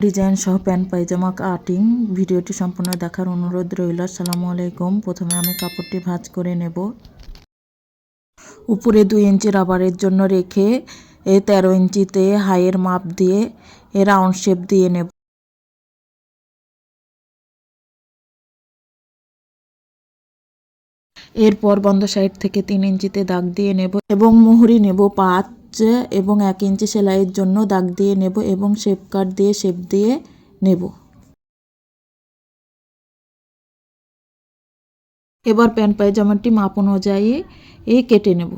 Design সহ pant, পায়জামা, cutting, ভিডিওটি সম্পূর্ণ দেখার অনুরোধ রইল। আসসালামু আলাইকুম। প্রথমে আমি কাপড়টি ভাঁজ করে নেব। উপরে দুই ইঞ্চি রাবারের জন্য রেখে এ তেরো ইঞ্চিতে হাইয়ের মাপ দিয়ে এ রাউন্ড শেপ দিয়ে নেব। এরপর বন্ধ সাইড থেকে তিন ইঞ্চিতে দাগ দিয়ে নেব এবং মোহরি নেব পাঁচ এবং এক ইঞ্চি সেলাইয়ের জন্য দাগ দিয়ে নেব এবং শেপ কাট দিয়ে শেপ দিয়ে নেব। এবার প্যান্ট পায়জামাটি মাপ অনুযায়ী এ কেটে নেব।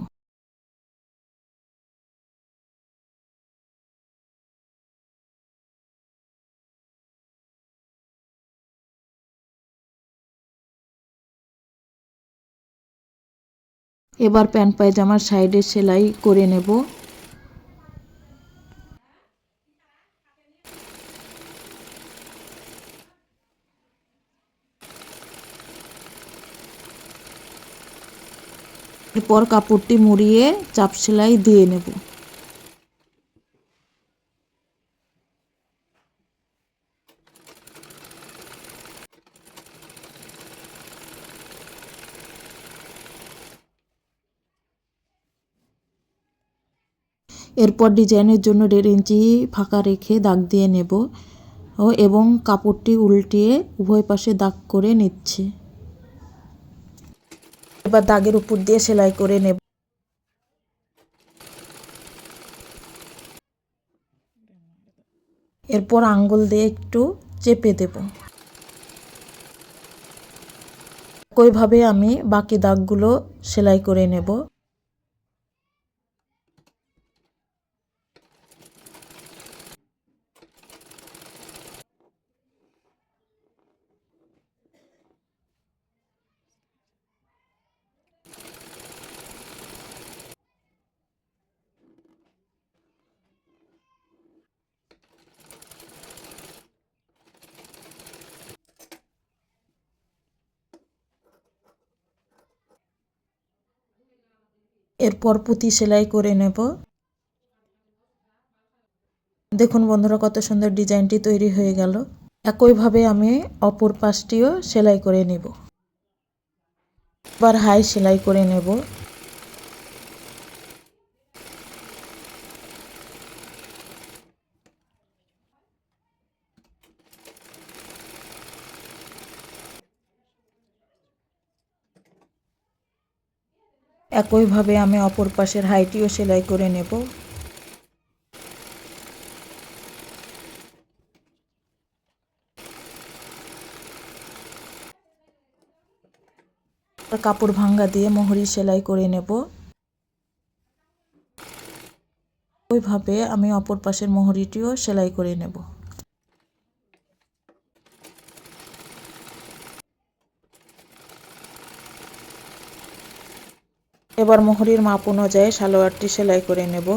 এবার প্যান্ট পায়জামার সাইডে সেলাই করে নেব। এরপর কাপড়টি মুড়িয়ে চাপ সেলাই দিয়ে নেব। এরপর ডিজাইনের জন্য দেড় ইঞ্চি ফাঁকা রেখে দাগ দিয়ে নেব এবং কাপড়টি উল্টিয়ে উভয় পাশে দাগ করে নিচ্ছে। এবার দাগের উপর দিয়ে সেলাই করে নেব। এরপর আঙ্গুল দিয়ে একটু চেপে দেব। ওইভাবে আমি বাকি দাগগুলো সেলাই করে নেব। এরপর পুঁতি সেলাই করে নেব। দেখুন বন্ধুরা, কত সুন্দর ডিজাইনটি তৈরি হয়ে গেল। একইভাবে আমি অপর পাশটিও সেলাই করে নেব। এবার হাই সেলাই করে নেব। একইভাবে আমি অপর পাশের হাইটিও সেলাই করে নেব। কাপড় ভাঙ্গা দিয়ে মোহরি সেলাই করে নেব। ওইভাবে আমি অপর পাশের মোহরিটিও সেলাই করে নেব। এবার মোহরির মাপ অনুযায়ী সালোয়ারটি সেলাই করে নেব।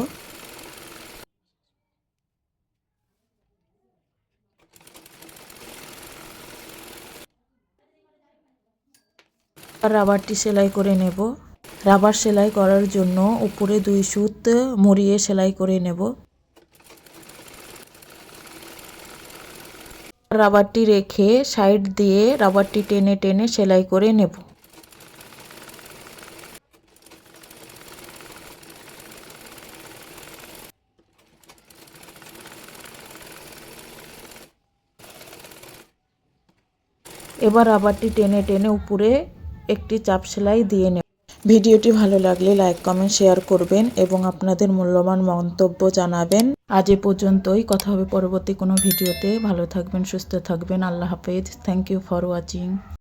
রাবারটি সেলাই করে নেব। রাবার সেলাই করার জন্য উপরে দুই সুত মুড়িয়ে সেলাই করে নেব। রাবারটি রেখে সাইড দিয়ে রাবারটি টেনে টেনে সেলাই করে নেব। এবার আবারটি টেনে টেনে উপরে একটি চাপ সেলাই দিয়ে নেব। ভিডিওটি ভালো লাগলে লাইক, কমেন্ট, শেয়ার করবেন এবং আপনাদের মূল্যবান মন্তব্য জানাবেন। আজ এ পর্যন্তই। কথা হবে পরবর্তী কোনো ভিডিওতে। ভালো থাকবেন, সুস্থ থাকবেন। আল্লাহ হাফেজ। Thank you for watching